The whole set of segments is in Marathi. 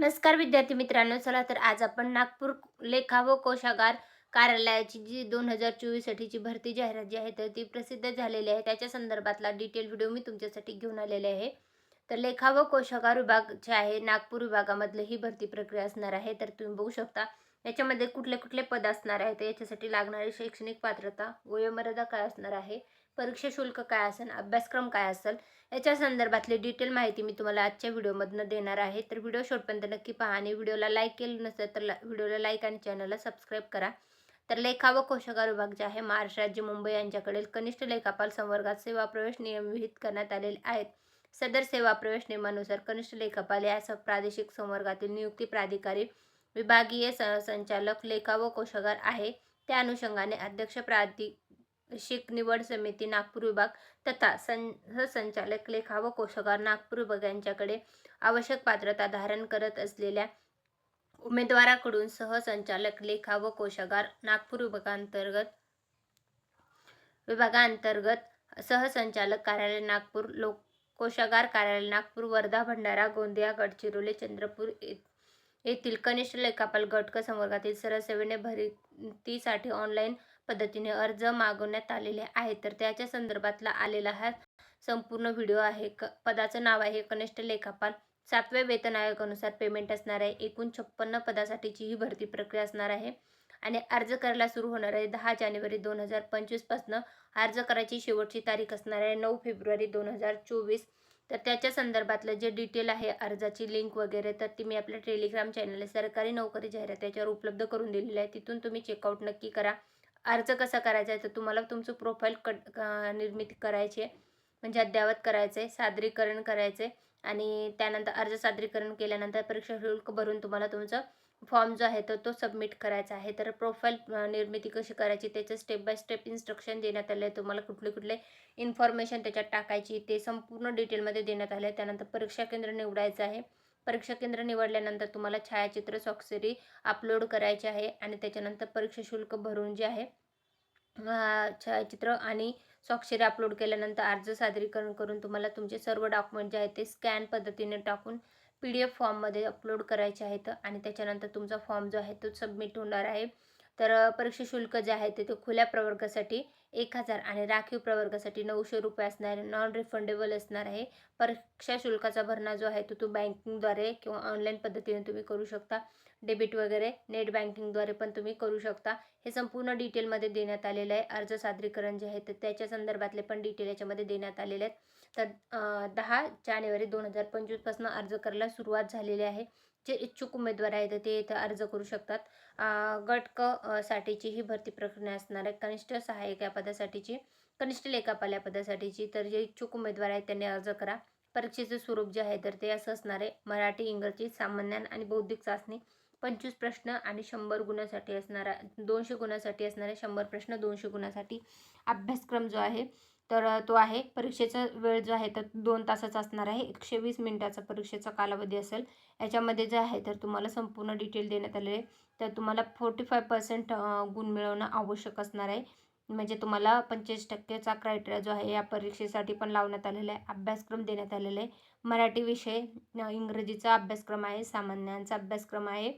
नमस्कार विद्यार्थी मित्रांनो चला तर आज आपण नागपूर लेखा व कोशागार कार्यालयाची जी दोन हजार चोवीससाठीची भरती जाहिरात जी आहे तर ती प्रसिद्ध झालेली आहे. त्याच्या संदर्भातला डिटेल व्हिडिओ मी तुमच्यासाठी घेऊन आलेले आहे. तर लेखा व कोशागार विभाग जे आहे नागपूर विभागामधलं ही भरती प्रक्रिया असणार आहे. तर तुम्ही बघू शकता याच्यामध्ये कुठले कुठले पद असणार आहे तर याच्यासाठी लागणारी शैक्षणिक पात्रता वयोमर्यादा काय असणार आहे परीक्षा शुल्क काय असेल अभ्यासक्रम काय असेल याच्या संदर्भातली डिटेल माहिती मी तुम्हाला आजच्या व्हिडिओमधनं देणार आहे. तर व्हिडिओ शेवटपर्यंत नक्की पहा आणि व्हिडिओला लाईक केलं नसेल तर व्हिडिओला लाईक आणि चॅनलला सबस्क्राईब करा. तर लेखा व कोशागार विभाग जे आहे महाराष्ट्र राज्य मुंबई यांच्याकडील कनिष्ठ लेखापाल संवर्गात सेवा प्रवेश नियम विहित करण्यात आलेले आहेत. सदर सेवा प्रवेश नियमानुसार कनिष्ठ लेखापाल या प्रादेशिक संवर्गातील नियुक्ती प्राधिकारी विभागीय संचालक लेखा व कोशागार आहे. त्या अनुषंगाने अध्यक्ष प्राधि शिक निवड समिती नागपूर विभाग तथा संचालक लेखा व कोशगार नागपूर विभाग यांच्याकडे आवश्यक पात्रता धारण करत असलेल्या उमेदवाराकडून सहसंचालक लेखा व कोशागार नागपूर विभागांतर्गत विभागांतर्गत सहसंचालक कार्यालय नागपूर लोक कोशागार कार्यालय नागपूर वर्धा भंडारा गोंदिया गडचिरोली चंद्रपूर येथील कनिष्ठ लेखापाल गटक संवर्गातील सरसेवेने भरतीसाठी ऑनलाईन पद्धतीने अर्ज मागवण्यात आलेले आहे तर त्याच्या संदर्भातला आलेला हा संपूर्ण व्हिडिओ आहे. क पदाचं नाव आहे कनिष्ठ लेखापाल. सातव्या वेतन आयोगानुसार पेमेंट असणार आहे. एकूण छप्पन्न पदासाठीची ही भरती प्रक्रिया असणार आहे. आणि अर्ज करायला सुरू होणार आहे दहा जानेवारी दोन हजार पंचवीसपासनं अर्ज करायची शेवटची तारीख असणार आहे नऊ फेब्रुवारी दोन हजार चोवीस. तर त्याच्या संदर्भातलं जे डिटेल आहे अर्जाची लिंक वगैरे तर ती मी आपल्या टेलिग्राम चॅनल सरकारी नोकरी जाहिरात त्याच्यावर उपलब्ध करून दिलेली आहे. तिथून तुम्ही चेकआउट नक्की करा. अर्ज कसा करायचा आहे? तर तुम्हाला तुमचं प्रोफाईल कट निर्मिती करायची आहे. म्हणजे अद्ययावत करायचं आहे सादरीकरण करायचं आहे आणि त्यानंतर अर्ज सादरीकरण केल्यानंतर परीक्षा शुल्क भरून तुम्हाला तुमचं फॉर्म जो आहे तर तो सबमिट करायचा आहे. तर प्रोफाईल निर्मिती कशी करायची? त्याचं स्टेप बाय स्टेप इन्स्ट्रक्शन देण्यात आले आहे. तुम्हाला कुठले कुठले इन्फॉर्मेशन त्याच्यात टाकायची ते संपूर्ण डिटेलमध्ये देण्यात आले आहे. त्यानंतर परीक्षा केंद्र निवडायचं आहे. परीक्षा केंद्र निवडल्यानंतर तुम्हाला छायाचित्र स्वाक्षरी अपलोड करायचे आहे आणि त्याच्यानंतर परीक्षा शुल्क भरून जे आहे छायाचित्र आणि स्वाक्षरी अपलोड केल्यानंतर अर्ज सादरीकरण करून तुम्हाला तुमचे सर्व डॉक्युमेंट जे आहेत ते स्कॅन पद्धतीने टाकून पी डी एफ फॉर्ममध्ये अपलोड करायचे आहेत. आणि त्याच्यानंतर तुमचा फॉर्म जो आहे तो सबमिट होणार आहे. तर परीक्षा शुल्क जे आहे ते खुल्या प्रवर्गासाठी एक हजार आणि राखीव प्रवर्गासाठी नऊशे रुपये असणार आहे. नॉन रिफंडेबल असणार आहे. परीक्षा शुल्काचा भरणा जो आहे तो तो बँकिंगद्वारे किंवा ऑनलाईन पद्धतीने तुम्ही करू शकता. डेबिट वगैरे नेट बँकिंगद्वारे पण तुम्ही करू शकता. हे संपूर्ण डिटेलमध्ये देण्यात आलेलं आहे. अर्ज सादरीकरण जे आहे तर त्याच्या संदर्भातले पण डिटेल याच्यामध्ये देण्यात आलेले आहेत. तर दहा जानेवारी दोन हजार पंचवीसपासून अर्ज करायला सुरुवात झालेली आहे. जे इच्छुक उमेदवार आहेत ते इथं अर्ज करू शकतात. गट क साठीची ही भरती प्रक्रिया असणार आहे. कनिष्ठ सहाय्यक या पदासाठीची कनिष्ठ लेखापाल या पदासाठीची. तर जे इच्छुक उमेदवार आहेत त्यांनी अर्ज करा. परीक्षेचं स्वरूप जे आहे तर ते असं असणार आहे. मराठी इंग्रजी सामान्यान आणि बौद्धिक चाचणी पंचवीस प्रश्न आणि शंभर गुणासाठी असणारा दोनशे गुणासाठी असणारे शंभर प्रश्न दोनशे गुणासाठी अभ्यासक्रम जो आहे तर तो आहे. परीक्षेचा वेळ जो आहे तर दोन तासाचा असणार आहे. एकशे वीस मिनिटाचा परीक्षेचा कालावधी असेल. याच्यामध्ये जे आहे तर तुम्हाला संपूर्ण डिटेल देण्यात आलेले आहे. तर तुम्हाला फोर्टी फाय पर्सेंट गुण मिळवणं आवश्यक असणार आहे. म्हणजे तुम्हाला पंचवीस टक्केचा क्रायटेरिया जो आहे या परीक्षेसाठी पण लावण्यात आलेला आहे. अभ्यासक्रम देण्यात आलेला आहे. मराठी विषय इंग्रजीचा अभ्यासक्रम आहे. सामान्यांचा अभ्यासक्रम आहे.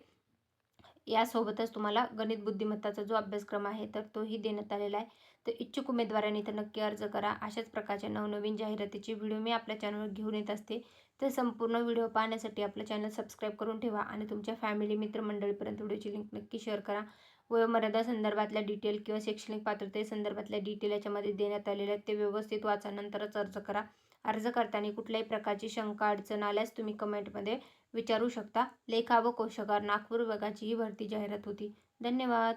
यासोबतच तुम्हाला गणित बुद्धिमत्ताचा जो अभ्यासक्रम आहे तर तोही देण्यात आलेला आहे. तर इच्छुक उमेदवारांनी तर नक्की अर्ज करा. अशाच प्रकारच्या नवनवीन जाहिरातीचे व्हिडिओ मी आपल्या चॅनलवर घेऊन येत असते. तर संपूर्ण व्हिडिओ पाहण्यासाठी आपलं चॅनल सबस्क्राईब करून ठेवा आणि तुमच्या फॅमिली मित्रमंडळीपर्यंत व्हिडिओची लिंक नक्की शेअर करा. वयोमर्यादा संदर्भातल्या डिटेल किंवा शैक्षणिक पात्रते संदर्भातल्या डिटेल याच्यामध्ये देण्यात आलेल्या आहेत ते व्यवस्थित वाचा नंतरच अर्ज करा. अर्ज करताना कुठल्याही प्रकारची शंका अडचण आल्यास तुम्ही कमेंटमध्ये विचारू शकता. लेखा व कोशागार नागपूर विभागाची ही भरती जाहिरात होती. धन्यवाद.